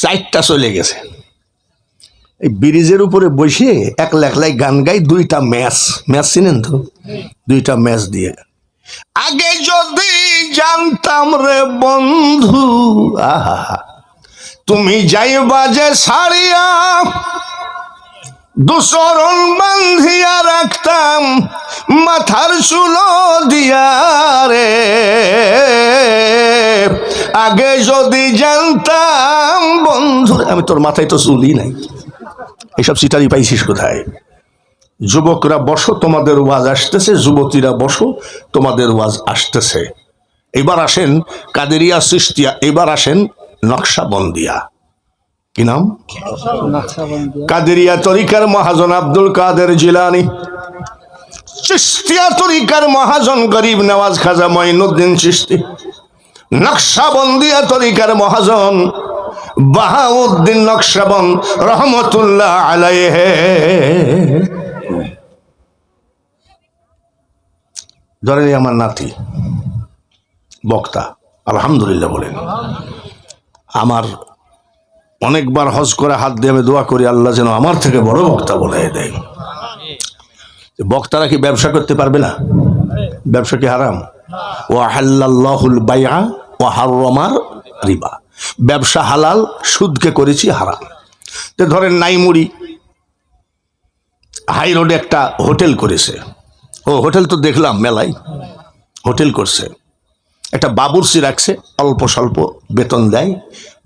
চারটা চলে গেছে। এই ব্রিজের উপরে বসে এক লেখলাই গান গাই দুইটা ম্যাচ। ম্যাচ চিনেন তো? দুইটা ম্যাচ দিয়ে। আগে যদি জানতাম রে বন্ধু আহা। তুমি যাইবা যে সারিয়া দুসরণ বান্ধিয়া রাখতাম, মাথার চুলো দিয়া রে। আগে যদি জানতাম, বন্ধু, আমি তোর মাথায় তো চুলই নাই। এইসব সিটারি পাইছিস কোথায়? যুবকরা, বসো, তোমাদের ওয়াজ আসতেছে, যুবতীরা, বসো, তোমাদের ওয়াজ আসতেছে। এবার আসেন কাদেরিয়া সৃষ্টিয়া, এবার আসেন নকশা নকশাবন্দিয়া। কি নাম? কাদেরিয়া তরিকার মহাজন আব্দুল কাদের জিলানি। চিস্তিয়া তরিকার মহাজন গরিব নওয়াজ খাজা মঈনুদ্দিন চিস্তি নকশাবন্দিয়া তরিকার মহাজন বাহাউদ্দিন নকশাবন রহমতুল্লাহ আলাইহে। ধরেন আমার নাতি, বক্তা, আলহামদুলিল্লাহ বলেন। আমার অনেকবার হজ করে হাত দিয়ে আমি দোয়া করি, আল্লাহ যেন আমার থেকে বড় বক্তা বলে দেয়। বক্তারা কি ব্যবসা করতে পারবে না? ব্যবসা কি হারাম? ও আহাল্লাহুল বাইয়া ও হারমার রিবা। ব্যবসা হালাল, সুদকে করেছি হারাম। তো ধরেন নাইমুড়ি, হাই রোডে একটা হোটেল করেছে। ও হোটেল তো দেখলাম মেলায়, হোটেল করছে। একটা বাবুরসি রাখছে, অল্প স্বল্প বেতন দেয়।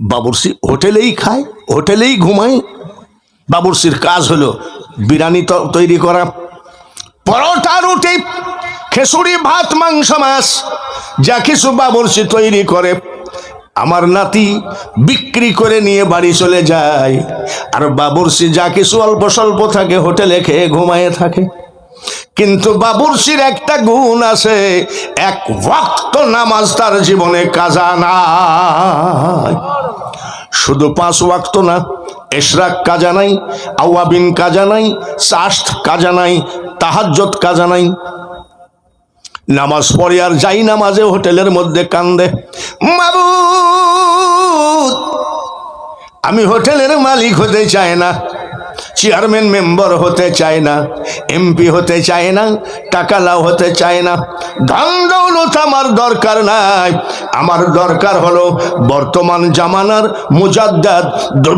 বাবুরসি হোটেলেই খায়, হোটেলেই ঘুমায়। বাবুরসির কাজ হলো বিরিয়ানি তৈরি করা, পরোটা, রুটি, খেসুড়ি, ভাত, মাংস, মাছ, যা কিছু বাবুরসি তৈরি করে। আমার নাতি বিক্রি করে নিয়ে বাড়ি চলে যায়। আর বাবুরসি যা কিছু অল্প স্বল্প থাকে, হোটেলে খেয়ে ঘুমায়ে থাকে। কিন্তু বাবুরসির একটা গুণ আছে, এক ওয়াক্ত নামাজ তার জীবনে কাজা না শুধু পাঁচ ওয়াক্ত না, এশরাক কাজা নাই আওয়াবিন কাজা নাই চাষ্ট কাজা নাই তাহাজ্জত কাজা নাই। নামাজ পড়ে আর যাই নামাজে, হোটেলের মধ্যে কান্দে, মাবুদ, আমি হোটেলের মালিক হতে চাই না। চেয়ারম্যান মেম্বার হতে চায় না এমপি হতে চায় না টাকা টাকালাও হতে চায় না। ধন দৌলত আমার দরকার নাই। আমার দরকার হলো বর্তমান জামানার মুজাদ্দাদ,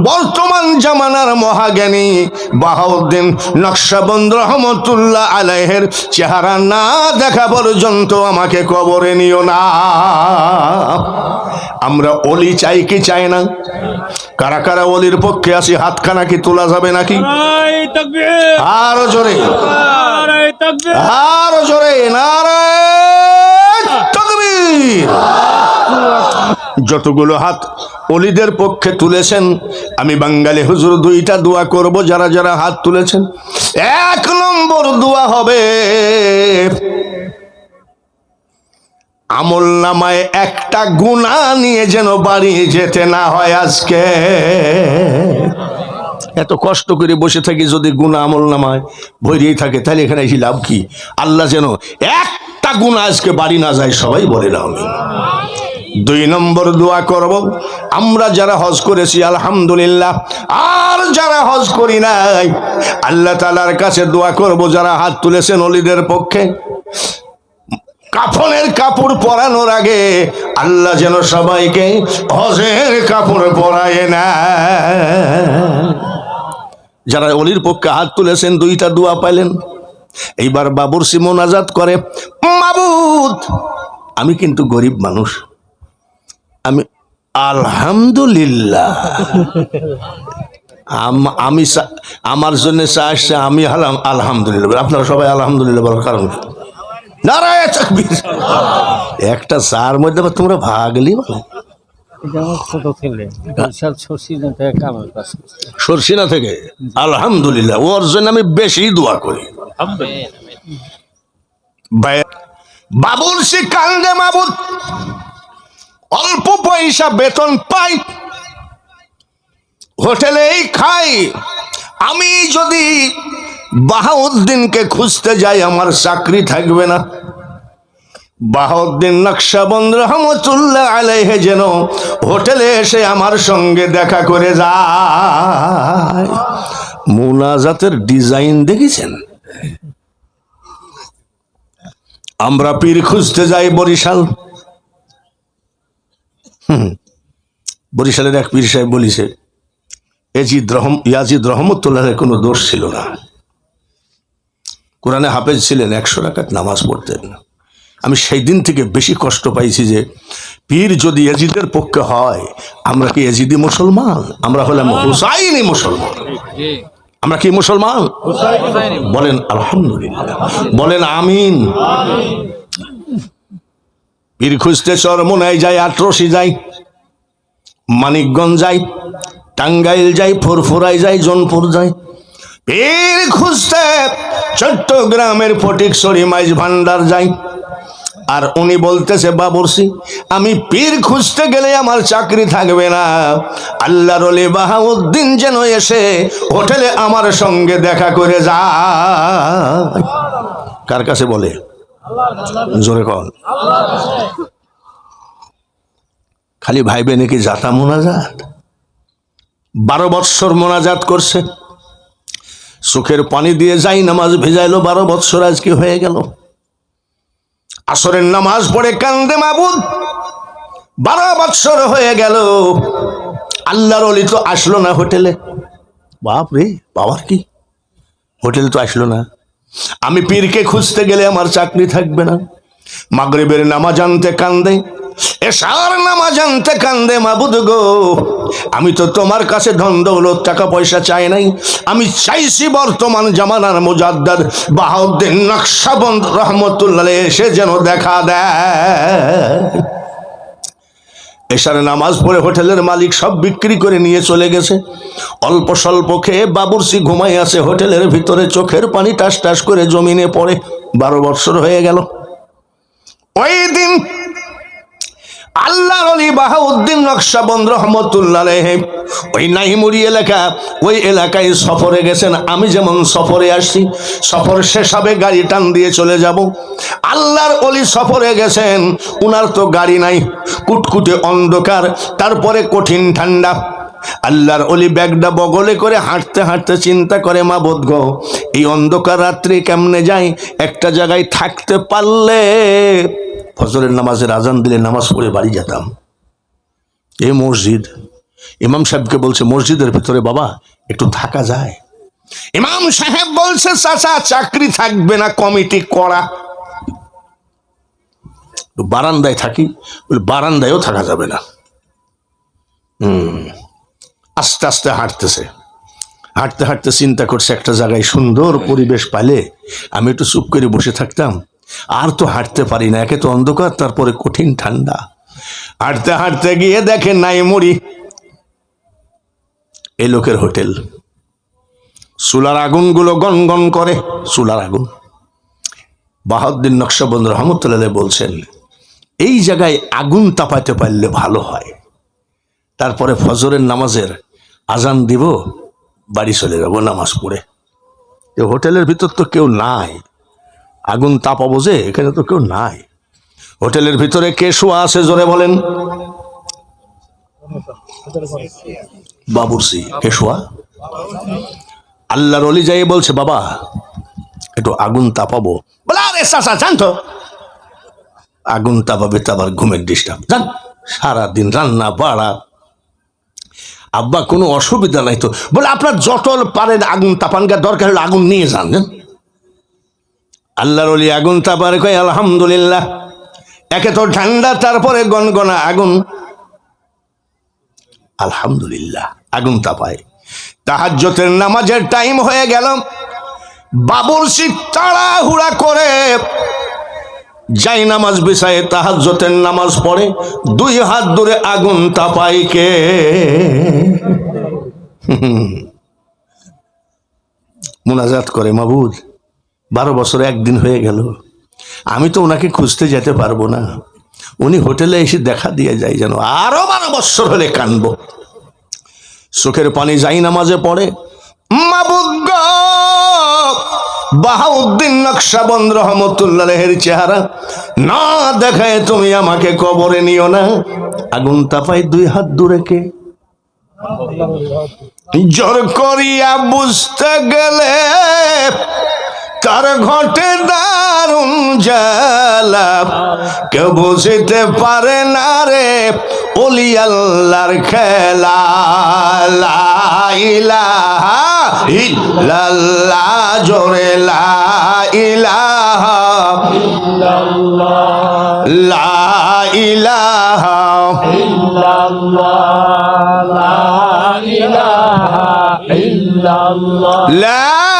বর্তমান জামানার মহাজ্ঞানী বাহাউদ্দিন নকশাবন্দ রহমতুল্লাহ আলাইহের চেহারা না দেখা পর্যন্ত আমাকে কবরে নিও না। আমরা অলি চাই কি চাই না? কারা কারা অলির পক্ষে আসি হাতখানা কি তোলা যাবে নাকি? আরও জোরে। আরও জোরে। যতগুলো হাত অলিদের পক্ষে তুলেছেন আমি বাঙালি হুজুর দুইটা দোয়া করব যারা যারা হাত তুলেছেন। এক নম্বর দোয়া হবে আমল নামায় একটা গুণা নিয়ে যেন বাড়ি যেতে না হয় আজকে। এত কষ্ট করে বসে থাকি যদি গুণা আমল নামায় ভরিয়েই থাকে, তাহলে এখানে এসে লাভ কি? আল্লাহ যেন একটা গুণা আজকে বাড়ি না যায়, সবাই বলে না আমি। দুই নম্বর দোয়া করব, আমরা যারা হজ করেছি, আলহামদুলিল্লাহ, আর যারা হজ করি নাই, আল্লাহ তালার কাছে দোয়া করব, যারা হাত তুলেছেন অলিদের পক্ষে। কাফনের কাপড় পরানোর আগে আল্লাহ যেন সবাইকে হজের কাপড় পরায় না। যারা অলির পক্ষে হাত তুলেছেন, দুইটা দোয়া পাইলেন। এইবার বাবুর মোনাজাত করে, মাবুদ, আমি কিন্তু গরিব মানুষ। আমি আলহামদুলিল্লাহ। আম- আমার জন্য চা আসছে, আমি আলহামদুলিল্লাহ। আপনারা সবাই আলহামদুলিল্লাহ বলার কারণ? নারায় তাকবীর। একটা চার মধ্যে আবার তোমরা ভাগলি করছে সরসিনা থেকে। আলহামদুলিল্লাহ, ওর জন্য আমি বেশি দোয়া করি। বাবুর সে কান্দে মাবুদ, অল্প পয়সা বেতন পাই। হোটেলেই খাই। আমি যদি বাহাউদ্দিনকে খুঁজতে যাই, আমার চাকরি থাকবে না। বাহাউদ্দিন নকশাবন্দ রহমতুল্লাহ আলাইহে যেন হোটেলে এসে আমার সঙ্গে দেখা করে যায়। মুনাজাতের ডিজাইন দেখেছেন? আমরা পীর খুঁজতে যাই বরিশাল। বরিশালের এক পীর সাহেব বলিছে, এজিদ রহম, ইয়াজিদ রহমতুল্লাহের কোনো দোষ ছিল না। কোরআনে হাফেজ ছিলেন একশো রাকাত নামাজ পড়তেন। আমি সেই দিন থেকে বেশি কষ্ট পাইছি যে পীর যদি এজিদের পক্ষে হয় আমরা কি এজিদি মুসলমান? আমরা হলাম হুসাইনি মুসলমান। আমরা কি মুসলমান? বলেন আলহামদুলিল্লাহ। বলেন আমিন। পীর খুঁজতে চরমোনায় যাই আটরসি যাই মানিকগঞ্জ যাই টাঙ্গাইল যাই ফুরফুরাই যাই জনপুর যাই পীর খুঁজতে চট্টগ্রামের ফটিকছড়ি মাইজ ভান্ডার যাই। আর উনি বলতেছে, বাবরসি, আমি পীর খুঁজতে গেলে আমার চাকরি থাকবে না। আল্লাহর বাহাউদ্দিন যেন এসে হোটেলে আমার সঙ্গে দেখা করে যা কার কাছে বলে? জোরে কন। খালি ভাইবে নাকি জাতা মোনাজাত? বারো বৎসর মোনাজাত করছে। চোখের পানি দিয়ে যাই, নামাজ ভেজাইলো, বারো বৎসর আজকে হয়ে গেল। আসরের নামাজ পড়ে কান্দে মাবুদ, বারো বৎসর হয়ে গেল। আল্লাহর অলি তো আসলো না হোটেলে। বাপ রে, বাবার কি? হোটেল তো আসলো না। আমি পীরকে খুঁজতে গেলে আমার চাকরি থাকবে না। মাগরিবের নামাজ আনতে কান্দে এসার নামাজ আনতে কান্দে মাবুদ গো। আমি তো তোমার কাছে ধন দৌলত, টাকা পয়সা চাই নাই। আমি চাইছি বর্তমান জামানার মুজাদ্দাদ, বাহাউদ্দিন নকশাবন্দ রহমতুল্লাহ এসে যেন দেখা দেয়। এসারে নামাজ পড়ে হোটেলের মালিক সব বিক্রি করে নিয়ে চলে গেছে। অল্প স্বল্প খেয়ে বাবুরসি ঘুমাই আছে হোটেলের ভিতরে, চোখের পানি টাস টাস করে জমিনে পড়ে। বারো বৎসর হয়ে গেল। ওই দিন আল্লাহর অলি বাহাউদ্দিন নকশাবন্দ রহমতুল্লাহ রেহে ওই নাহিমুড়ি এলাকা, ওই এলাকায় সফরে গেছেন। আমি যেমন সফরে আসছি, সফর শেষ হবে, গাড়ি টান দিয়ে চলে যাব। আল্লাহর অলি সফরে গেছেন, উনার তো গাড়ি নাই, কুটকুটে অন্ধকার, তারপরে কঠিন ঠান্ডা। আল্লাহর অলি ব্যাগটা বগলে করে হাঁটতে হাঁটতে চিন্তা করে, মা বোধ গো, এই অন্ধকার রাত্রি কেমনে যাই একটা জায়গায় থাকতে পারলে ফজরের নামাজের আজান দিলে নামাজ পড়ে বাড়ি যেতাম। এই মসজিদ, ইমাম সাহেবকে বলছে, মসজিদের ভিতরে বাবা, একটু থাকা যায়? ইমাম সাহেব বলছে, চাচা, চাকরি থাকবে না, কমিটি করা। বারান্দায় থাকি, বলে বারান্দায়ও থাকা যাবে না। হুম, আস্তে আস্তে হাঁটতেছে। হাঁটতে হাঁটতে চিন্তা করছে, একটা জায়গায় সুন্দর পরিবেশ পালে আমি একটু চুপ করে বসে থাকতাম। আর তো হাঁটতে পারি না, একে তো অন্ধকার, তারপরে কঠিন ঠান্ডা। হাঁটতে হাঁটতে গিয়ে দেখে নাই মুড়ি। এই লোকের হোটেল। চুলার আগুনগুলো গন করে চুলার আগুন। বাহাউদ্দিন নকশাবন্দ রহমতুল্লাহ বলছেন, এই জায়গায় আগুন তাপাতে পারলে ভালো হয়। তারপরে ফজরের নামাজের আজান দিব, বাড়ি চলে যাব নামাজ পড়ে। হোটেলের ভিতর তো কেউ নাই। আগুন তাপাবো যে এখানে তো কেউ নাই। হোটেলের ভিতরে কে শোয়া আছে, জোরে বলেন। বাবুরসি কে শোয়া? আল্লাহর অলি যাই বলছে, বাবা, একটু আগুন তাপাবো। বলে, আরে চাচা জান তো আগুন তাপাবে তো আবার ঘুমের ডিস্টার্ব জান, সারাদিন রান্না বাড়া। আব্বা, কোনো অসুবিধা নাই তো। বলে, আপনার যত পারেন আগুন তাপানকার দরকার হলে আগুন নিয়ে যান, জান। আল্লাহর অলি আগুন তাপারে কয়, আলহামদুলিল্লাহ। একে তো ঠান্ডা, তারপরে গনগনা আগুন। আলহামদুলিল্লাহ, আগুন তাপায়। তাহাজ্জতের নামাজের টাইম হয়ে গেল। বাবুরসি তাড়াহুড়া করে যাই নামাজ বিছায়ে তাহাজ্জতের নামাজ পড়ে, দুই হাত দূরে আগুন তাপাই কে? মোনাজাত করে মাবুদ। বারো বছর একদিন হয়ে গেল। আমি তো ওনাকে খুঁজতে যেতে পারব না। উনি হোটেলে এসে দেখা দিয়ে যায় যেন আরও বারো বছর হলে কানবো। চোখের পানি যাই নামাজে পড়ে। বাহাউদ্দিন নকশাবন্দ রহমতুল্লাহের চেহারা। না দেখায় তুমি আমাকে কবরে নিও না। আগুন তাপাই দুই হাত দূরে কে? জোর করিয়া বুঝতে গেলে কার ঘটে দারুণ জ্বালা কেউ বুঝিতে পারে না রে অলি আল্লাহর খেলা। ইলাহা জোরে লা ইলাহা লা লা